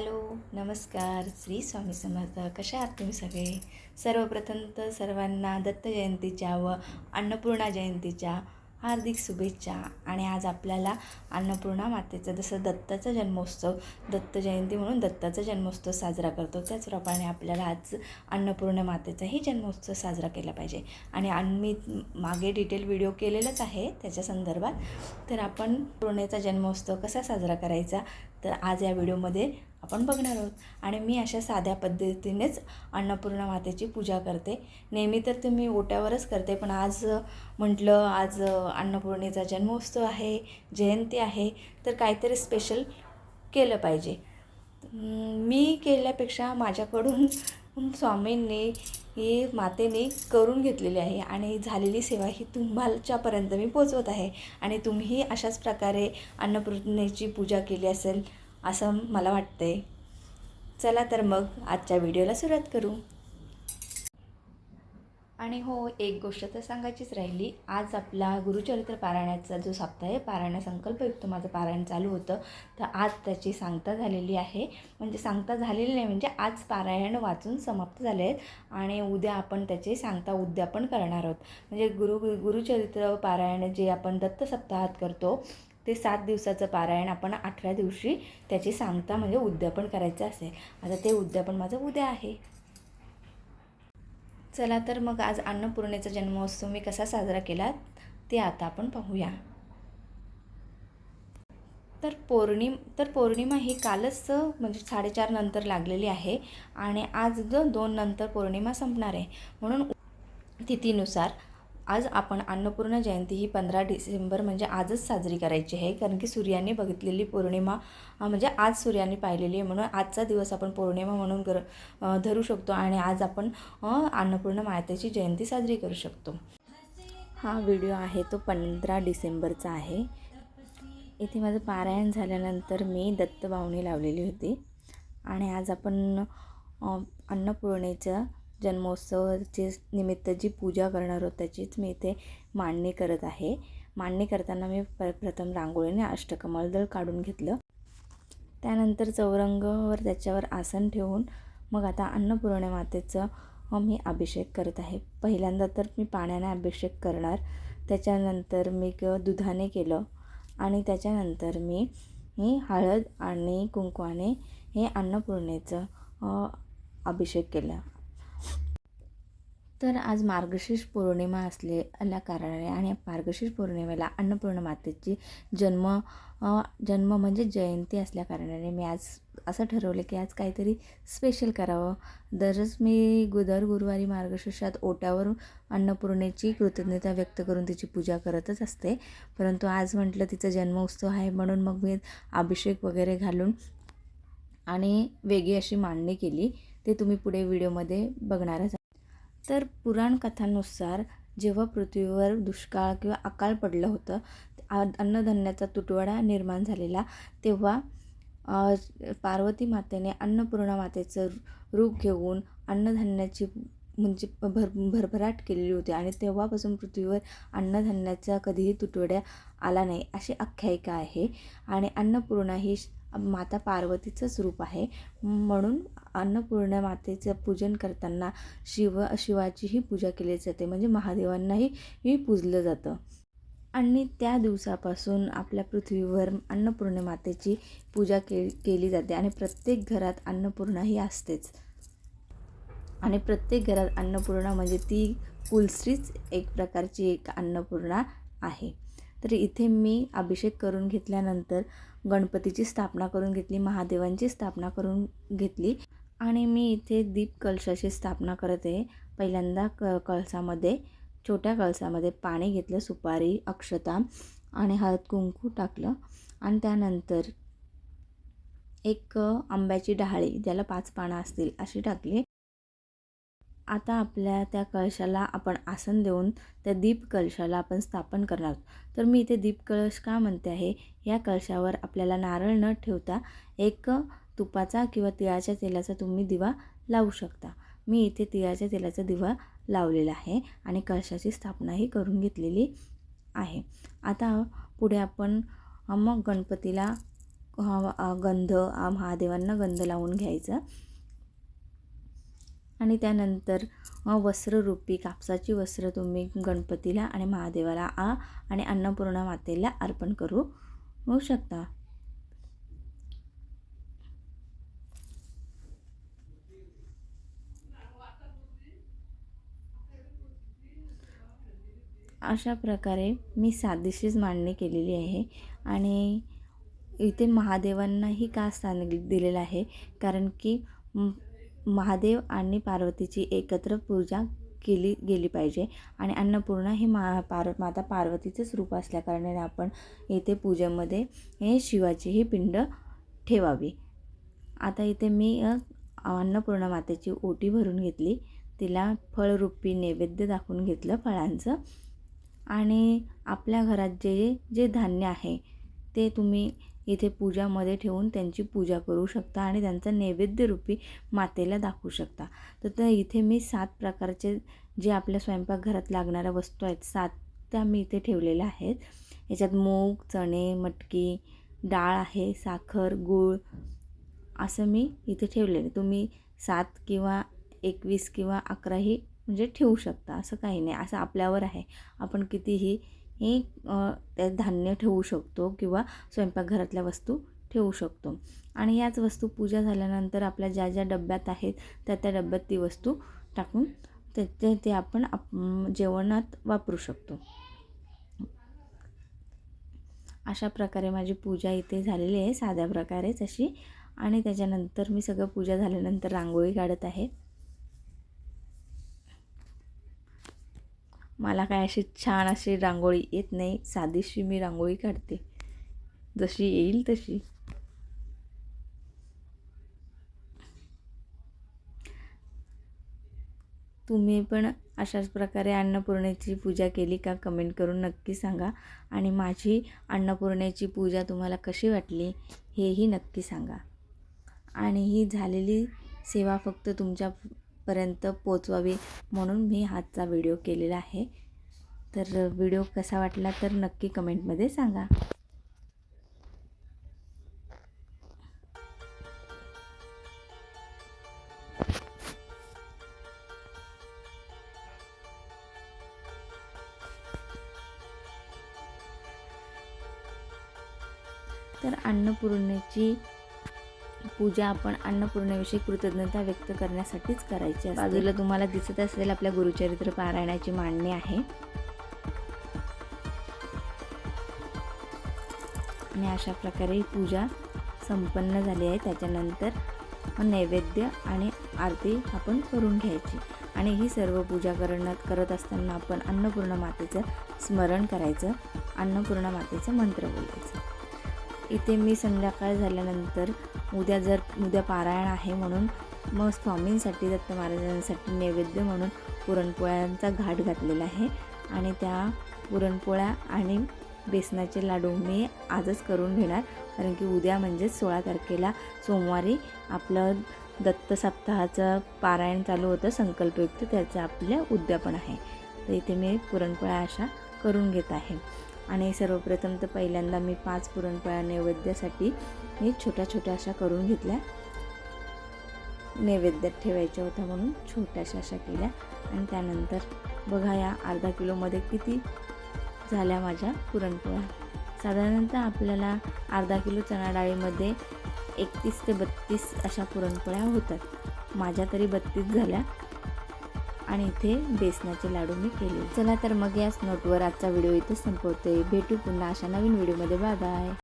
Hello नमस्कार. श्री स्वामी समर्थ. कशा आहात तुम्ही सगळे? सर्वप्रथम तर सर्वांना दत्त जयंतीच्या व अन्नपूर्णा जयंतीच्या हार्दिक शुभेच्छा. आणि आज आपल्याला अन्नपूर्णा मातेचं जसं दत्ताचा जन्मोत्सव दत्त जयंती म्हणून दत्ताचा जन्मोत्सव साजरा करतो. त्याचप्रमाणे आपल्याला आज अन्नपूर्णा मातेचाही जन्मोत्सव साजरा केला पाहिजे. आणि आणि मी मागे डिटेल व्हिडिओ केलेलाच आहे त्याच्या संदर्भात. तर आपण पूर्णेचा जन्मोत्सव कसा साजरा करायचा? तर आज या व्हिडिओमध्ये आपण बघणार आहोत. आणि मी अशा साध्या पद्धतीनेच अन्नपूर्णा मातेची पूजा करते. नेहमी तर तुम्ही मी ओट्यावरच करते पण आज म्हटलं आज अन्नपूर्णेचा जन्मोत्सव आहे जयंती आहे तर काहीतरी स्पेशल केलं पाहिजे. मी केल्यापेक्षा माझ्याकडून स्वामींनी ही मातेने करून घेतलेली आहे आणि झालेली सेवा ही तुम्हाच्यापर्यंत मी पोचवत आहे. आणि तुम्ही अशाच प्रकारे अन्नपूर्णेची पूजा केली असेल असं मला वाटतंय. चला तर मग आजच्या व्हिडिओला सुरुवात करू. आणि हो एक गोष्ट तर सांगायचीच राहिली. आज आपला गुरुचरित्र पारायणाचा जो साप्ताहिक आहे पारायण संकल्पयुक्त माझं पारायण चालू होतं. तर आज त्याची सांगता झालेली आहे. म्हणजे सांगता झालेली नाही म्हणजे आज पारायण वाचून समाप्त झाले आहेत. आणि उद्या आपण त्याचे सांगता उद्यापन करणार आहोत. म्हणजे गुरु गुरुचरित्र पारायण जे आपण दत्त सप्ताहात करतो ते सात दिवसाचं पारायण आपण आठव्या दिवशी त्याची सांगता म्हणजे उद्यापन करायचं असेल आता ते उद्यापन माझं उद्या आहे. चला तर मग आज अन्नपूर्णेचा जन्मोत्सव मी कसा साजरा केला ते आता आपण पाहूया. तर पौर्णिम तर पौर्णिमा ही कालच म्हणजे साडेचार नंतर लागलेली आहे आणि आज दोन नंतर पौर्णिमा संपणार आहे. म्हणून तिथीनुसार आज आपण अन्नपूर्णा जयंती ही पंधरा डिसेंबर म्हणजे आजच साजरी करायची आहे. कारण की सूर्याने बघितलेली पौर्णिमा म्हणजे आज सूर्याने पाहिलेली आहे. म्हणून आजचा दिवस आपण पौर्णिमा म्हणून कर धरू शकतो आणि आज आपण अन्नपूर्ण अन्नपूर्णा मातेची जयंती साजरी करू शकतो. हा व्हिडिओ आहे तो पंधरा डिसेंबरचा आहे. इथे माझं पारायण झाल्यानंतर मी दत्तबावणी लावलेली होती. आणि आज आपण अन्नपूर्णेचं जन्मोत्सवाचे निमित्त जी पूजा करणार आहोत त्याचीच मी इथे मांडणी करत आहे. मांडणी करताना मी प प्रथम रांगोळीने अष्टकमलदळ काढून घेतलं. त्यानंतर चौरंगावर त्याच्यावर आसन ठेवून मग आता अन्नपूर्णे मातेचं मी अभिषेक करत आहे. पहिल्यांदा तर मी पाण्याने अभिषेक करणार त्याच्यानंतर मी क दुधाने केलं आणि त्याच्यानंतर मी मी हळद आणि कुंकवाने हे अन्नपूर्णेचं अभिषेक केला. तर आज मार्गशीर्ष पौर्णिमा असलेल्या कारणाने आणि मार्गशीर्ष पौर्णिमेला अन्नपूर्णा मातेची जन्म जन्म म्हणजे जयंती असल्या कारणाने मी आज असं ठरवलं की आज काहीतरी स्पेशल करावं. दरच मी दर गुरुवारी मार्गशीर्षात ओट्यावर अन्नपूर्णेची कृतज्ञता व्यक्त करून तिची पूजा करतच असते. परंतु आज म्हटलं तिचा जन्मोत्सव आहे म्हणून मग मी अभिषेक वगैरे घालून आणि वेगळी अशी मांडणी केली. ते तुम्ही पुढे व्हिडिओमध्ये बघणारच तर पुराण कथांनुसार जेव्हा पृथ्वीवर दुष्काळ किंवा अकाल पडलं होतं आ- अन्नधान्याचा तुटवडा निर्माण झालेला तेव्हा पार्वती मातेने अन्नपूर्णा मातेचं रूप घेऊन अन्नधान्याची म्हणजे भर भरभराट केलेली होती आणि तेव्हापासून पृथ्वीवर अन्नधान्याचा कधीही तुटवड्या आला नाही अशी आख्यायिका आहे. आणि अन्नपूर्णा ही माता पार्वतीचंच रूप आहे. म्हणून अन्नपूर्णा मातेचं पूजन करताना शिव शिवाचीही पूजा केली जाते. म्हणजे महादेवांनाही ही पूजलं जातं. आणि त्या दिवसापासून आपल्या पृथ्वीवर अन्नपूर्णा मातेची पूजा के केली जाते. आणि प्रत्येक घरात अन्नपूर्णा ही असतेच. आणि प्रत्येक घरात अन्नपूर्णा म्हणजे ती कुलश्रीच एक प्रकारची एक अन्नपूर्णा आहे. तर इथे मी अभिषेक करून घेतल्यानंतर गणपतीची स्थापना करून घेतली महादेवांची स्थापना करून घेतली. आणि मी इथे दीप कलशाची स्थापना करत आहे. पहिल्यांदा क कळसामध्ये छोट्या कळसामध्ये पाणी घेतलं सुपारी अक्षता आणि हळद कुंकू टाकलं. आणि त्यानंतर एक आंब्याची डहाळी ज्याला पाच पानं असतील अशी टाकली. आता आपल्या त्या कळशाला आपण आसन देऊन त्या दीप कळशाला आपण स्थापन करणार आहोत. तर मी इथे दीप कळश का म्हणते आहे? या कळशावर आपल्याला नारळ न ठेवता एक तुपाचा किंवा तिळाच्या तेलाचा तुम्ही दिवा लावू शकता. मी इथे तिळाच्या तेलाचा दिवा लावलेला आहे आणि कळशाची स्थापनाही करून घेतलेली आहे. आता पुढे आपण मग गणपतीला गंध महादेवांना गंध लावून घ्यायचा. आणि त्यानंतर वस्त्ररूपी कापसाची वस्त्र तुम्ही गणपतीला आणि महादेवाला आ आणि अन्नपूर्णा मातेला अर्पण करू होऊ शकता. अशा प्रकारे मी साधीशीच मांडणी केलेली आहे आणि इथे महादेवांनाही का स्थान दिलेलं आहे? कारण की महादेव आणि पार्वतीची एकत्र पूजा केली गेली पाहिजे. आणि अन्नपूर्णा ही मा पार माता पार्वतीचंच रूप असल्याकारणाने आपण येथे पूजेमध्ये हे शिवाची ही पिंड ठेवावी. आता इथे मी अन्नपूर्णा मातेची ओटी भरून घेतली. तिला फळरूपी नैवेद्य दाखवून घेतलं फळांचं. आणि आपल्या घरात जे जे धान्य आहे ते तुम्ही इथे पूजामध्ये ठेवून त्यांची पूजा करू शकता आणि त्यांचा नैवेद्यरूपी मातेला दाखवू शकता. तर त्या इथे मी सात प्रकारचे जे आपल्या स्वयंपाकघरात लागणाऱ्या वस्तू आहेत सात त्या मी इथे ठेवलेल्या आहेत. याच्यात मूग चणे मटकी डाळ आहे साखर गूळ असं मी इथे ठेवलेलं तुम्ही सात किंवा एकवीस किंवा अकराही म्हणजे ठेवू शकता असं काही नाही. असं आपल्यावर आहे. आपण कितीही हे ते त्यात धान्य ठेवू शकतो किंवा स्वयंपाकघरातल्या वस्तू ठेवू शकतो. आणि याच वस्तू पूजा झाल्यानंतर आपल्या ज्या ज्या डब्यात आहेत त्या त्या डब्यात ती वस्तू टाकून ते ते ते आपण आप जेवणात वापरू शकतो. अशा प्रकारे माझी पूजा इथे झालेली आहे साध्या प्रकारेच अशी. आणि त्याच्यानंतर मी सगळं पूजा झाल्यानंतर रांगोळी काढत आहे. मला काय अशी छान अशी रांगोळी येत नाही. साधीशी मी रांगोळी काढते. जशी येईल तशी. तुम्ही पण अशाच प्रकारे अन्नपूर्णेची पूजा केली का कमेंट करून नक्की सांगा. आणि माझी अन्नपूर्णेची पूजा तुम्हाला कशी वाटली हेही नक्की सांगा. आणि ही झालेली सेवा फक्त तुमच्या तुमच्यापर्यंत पोचवावी म्हणून मी हातचा व्हिडिओ केलेला आहे. तर व्हिडिओ कसा वाटला तर नक्की कमेंटमध्ये सांगा. तर अन्नपूर्णेची पूजा आपण अन्नपूर्णेविषयी कृतज्ञता व्यक्त करण्यासाठीच करायची बाजूला तुम्हाला दिसत असेल आपल्या गुरुचरित्र पारायणाची मांडणी आहे. आणि अशा प्रकारे ही पूजा संपन्न झाली आहे. त्याच्यानंतर नैवेद्य आणि आरती आपण करून घ्यायची. आणि ही सर्व पूजा करणं करत असताना आपण अन्नपूर्णा मातेचं स्मरण करायचं. अन्नपूर्णा मातेचं मंत्र बोलायचं. इथे मी संध्याकाळ झाल्यानंतर उद्या जर उद्या पारायण आहे म्हणून मग स्वामींसाठी दत्त महाराजांसाठी नैवेद्य म्हणून पुरणपोळ्यांचा घाट घातलेला आहे. आणि त्या पुरणपोळ्या आणि बेसनाचे लाडू मी आजच करून घेणार. कारण की उद्या म्हणजेच सोळा तारखेला सोमवारी आपलं दत्त सप्ताहाचं पारायण चालू होतं संकल्पयुक्त. त्याचं आपलं उद्यापन आहे. तर इथे मी पुरणपोळ्या अशा करून घेत आहे. आणि सर्वप्रथम तर पहिल्यांदा मी पाच पुरणपोळ्या नैवेद्यासाठी मी छोट्या छोट्या अशा करून घेतल्या. नैवेद्यात ठेवायच्या होत्या म्हणून छोट्याशा अशा केल्या. आणि त्यानंतर बघा या अर्धा किलोमध्ये किती झाल्या माझ्या पुरणपोळ्या. साधारणतः आपल्याला अर्धा किलो चणा डाळीमध्ये एकतीस ते बत्तीस अशा पुरणपोळ्या होतात. माझ्या तरी बत्तीस झाल्या. आणि इथे बेसनाचे लाडू मी केले. चला तर मग याच नोटवर आजचा व्हिडिओ इथे संपवते. भेटू पुन्हा अशा नवीन व्हिडिओमध्ये. Bye bye.